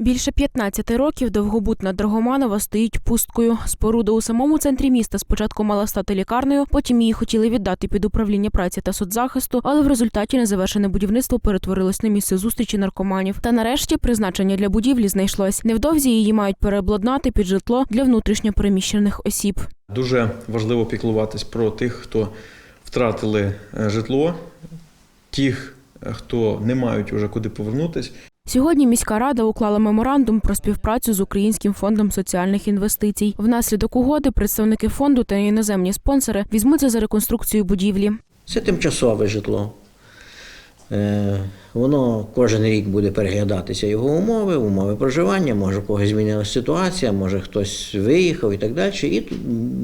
Більше 15 років довгобутна Драгоманова стоїть пусткою. Споруда у самому центрі міста спочатку мала стати лікарнею, потім її хотіли віддати під управління праці та соцзахисту, але в результаті незавершене будівництво перетворилось на місце зустрічі наркоманів. Та нарешті призначення для будівлі знайшлось. Невдовзі її мають переобладнати під житло для внутрішньо переміщених осіб. Дуже важливо піклуватись про тих, хто втратили е, житло, тих, е, хто не мають уже куди повернутись. Сьогодні міська рада уклала меморандум про співпрацю з Українським фондом соціальних інвестицій. Внаслідок угоди представники фонду та іноземні спонсори візьмуться за реконструкцію будівлі. Це тимчасове житло. Е, Воно кожен рік буде переглядатися його умови, умови проживання, може у когось змінилася ситуація, може хтось виїхав і так далі, і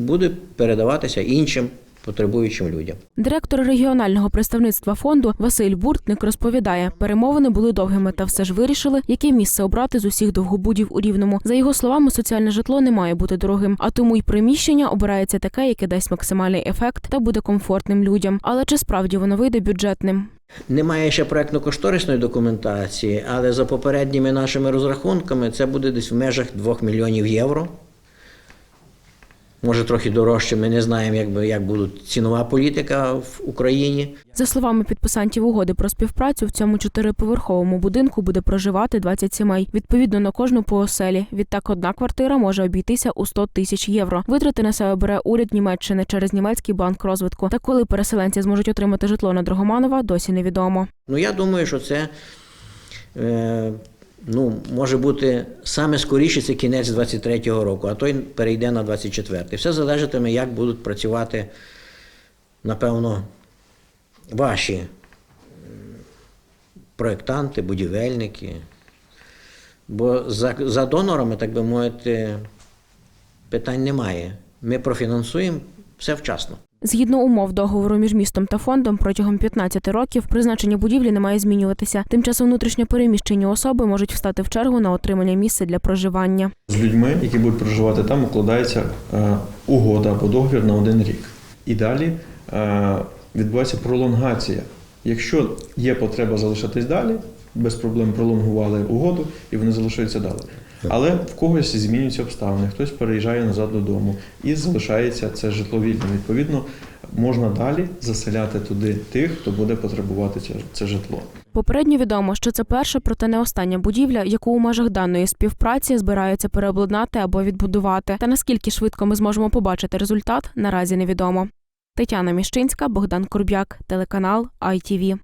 буде передаватися іншим потребуючим людям. Директор регіонального представництва фонду Василь Буртник розповідає, перемовини були довгими, та все ж вирішили, яке місце обрати з усіх довгобудів у рівному. За його словами, соціальне житло не має бути дорогим, а тому й приміщення обирається таке, яке дасть максимальний ефект та буде комфортним людям. Але чи справді воно вийде бюджетним? Немає ще проектно-кошторисної документації, але за попередніми нашими розрахунками це буде десь в межах 2 мільйонів євро. Може, трохи дорожче, ми не знаємо, як, би, як буде цінова політика в Україні. За словами підписантів угоди про співпрацю, в цьому чотириповерховому будинку буде проживати 20 сімей. Відповідно на кожну по оселі. Відтак одна квартира може обійтися у 100 тисяч євро. Витрати на себе бере уряд Німеччини через німецький банк розвитку. Та коли переселенці зможуть отримати житло на Драгоманова, досі невідомо. Ну, я думаю, що це е, ну, може бути саме скоріше це кінець 23-го року, а той перейде на 24-й. Все залежатиме, як будуть працювати, напевно, ваші проєктанти, будівельники. Бо за, за донорами, так би мовити, питань немає. Ми профінансуємо все вчасно. Згідно умов договору між містом та фондом, протягом 15 років призначення будівлі не має змінюватися. Тим часом внутрішньо переміщені особи можуть встати в чергу на отримання місця для проживання. З людьми, які будуть проживати там, укладається е, угода або договір на один рік. І далі е, відбувається пролонгація. Якщо є потреба залишатись далі, без проблем пролонгували угоду і вони залишаються далі. Але в когось змінюються обставини, хтось переїжджає назад додому і залишається це житло вільним. Відповідно, можна далі заселяти туди тих, хто буде потребувати це, це житло. Попередньо відомо, що це перша, проте не остання будівля, яку у межах даної співпраці збираються переобладнати або відбудувати. Та наскільки швидко ми зможемо побачити результат, наразі невідомо. Тетяна Міщинська, Богдан Курбяк, телеканал ITV.